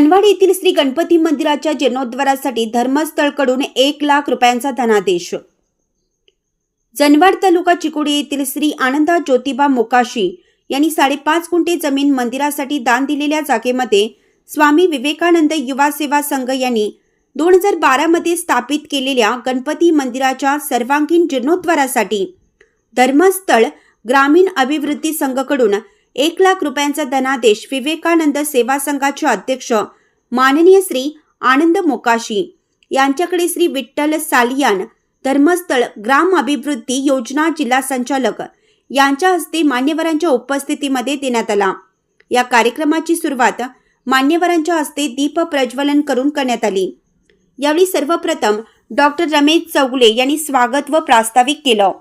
जनवाड येथील श्री गणपती मंदिराच्या जीर्णोद्वारासाठी धर्मस्थळकडून एक लाख रुपयांचा धनादेश. जनवाड तालुका चिकोडी येथील श्री आनंदा ज्योतिबा मोकाशी यांनी साडेपाच गुंठे जमीन मंदिरासाठी दान दिलेल्या जागेमध्ये स्वामी विवेकानंद युवा सेवा संघ यांनी दोन हजार बारामध्ये स्थापित केलेल्या गणपती मंदिराच्या सर्वांगीण जीर्णोद्वारासाठी धर्मस्थळ ग्रामीण अभिवृद्धी संघकडून एक लाख रुपयांचा धनादेश विवेकानंद सेवा संघाचे अध्यक्ष माननीय श्री आनंद मोकाशी यांच्याकडे श्री विठ्ठल सालियान धर्मस्थळ ग्राम अभिवृद्धी योजना जिल्हा संचालक यांच्या हस्ते मान्यवरांच्या उपस्थितीमध्ये देण्यात आला. या कार्यक्रमाची सुरुवात मान्यवरांच्या हस्ते दीप प्रज्वलन करून करण्यात आली. यावेळी सर्वप्रथम डॉक्टर रमेश चौगुले यांनी स्वागत व प्रास्ताविक केलं.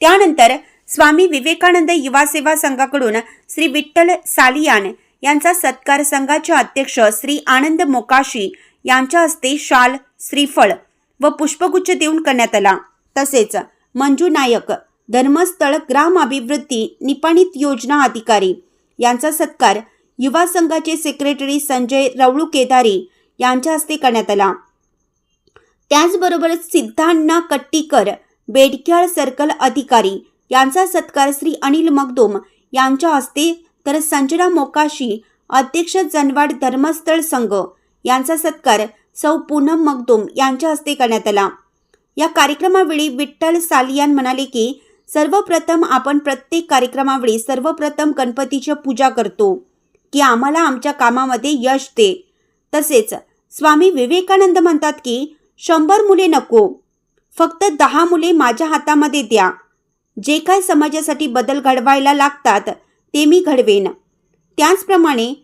त्यानंतर स्वामी विवेकानंद युवा सेवा संघाकडून श्री विठ्ठल सालियान यांचा सत्कार संघाचे अध्यक्ष श्री आनंद मोकाशी यांच्या हस्ते शाल श्रीफळ व पुष्पगुच्छ देऊन करण्यात आला. तसेच मंजू नायक धर्मस्थळ ग्राम अभिवृद्धी निपाणित योजना अधिकारी यांचा सत्कार युवा संघाचे सेक्रेटरी संजय रवळू केदारी यांच्या हस्ते करण्यात आला. त्याचबरोबर सिद्धांना कट्टीकर बेडक्याळ सर्कल अधिकारी यांचा सत्कार श्री अनिल मगदोम यांच्या हस्ते तर संजना मोकाशी अध्यक्ष जनवाड धर्मस्थळ संघ यांचा सत्कार सौ पूनम मगदुम यांच्या हस्ते करण्यात आला. या कार्यक्रमावेळी विठ्ठल सालियान म्हणाले की सर्वप्रथम आपण प्रत्येक कार्यक्रमावेळी सर्वप्रथम गणपतीची पूजा करतो की आम्हाला आमच्या कामामध्ये यश दे. तसेच स्वामी विवेकानंद म्हणतात की शंभर मुले नको फक्त दहा मुले माझ्या हातामध्ये द्या. जे काय समाजासाठी बदल घडवायला लागतात ते मी घडवेन. त्याचप्रमाणे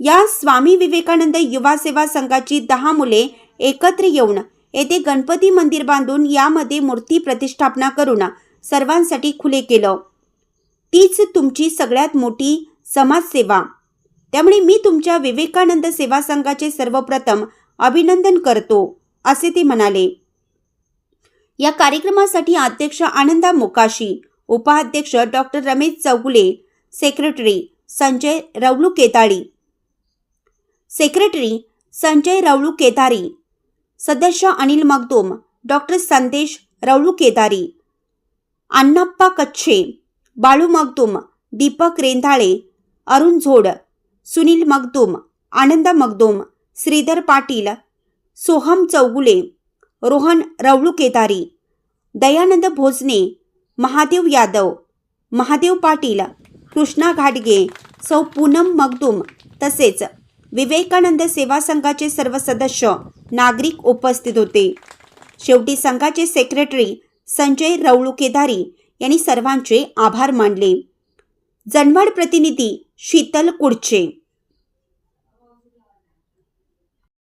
या स्वामी विवेकानंद युवा सेवा संघाची दहा मुले एकत्र येऊन येथे गणपती मंदिर बांधून यामध्ये मूर्ती प्रतिष्ठापना करून सर्वांसाठी खुले केलं. तीच तुमची सगळ्यात मोठी समाजसेवा. त्यामुळे मी तुमच्या विवेकानंद सेवा संघाचे सर्वप्रथम अभिनंदन करतो असे ते म्हणाले. या कार्यक्रमासाठी अध्यक्ष आनंदा मोकाशी उपाध्यक्ष doctor Ramesh Chougule secretary Sanjay Ravalu Ketali secretary Sanjay Ravalu Ketari. सदस्य अनिल मगदूम डॉक्टर संदेश रवळू केतारी. अण्णाप्पा कच्छे बाळू मगदुम दीपक रेंधाळे अरुण झोड सुनील मगदुम आनंद मगदुम श्रीधर पाटील सोहम चौगुले रोहन रवळू केतारी दयानंद भोजने महादेव यादव महादेव पाटील कृष्णा घाटगे सौ पूनम मगदुम तसेच विवेकानंद सेवा संघाचे सर्व सदस्य नागरिक उपस्थित होते. शेवटी संघाचे सेक्रेटरी संजय रवळू केदारी यांनी सर्वांचे आभार मानले. जनवाड प्रतिनिधी शीतल कुडचे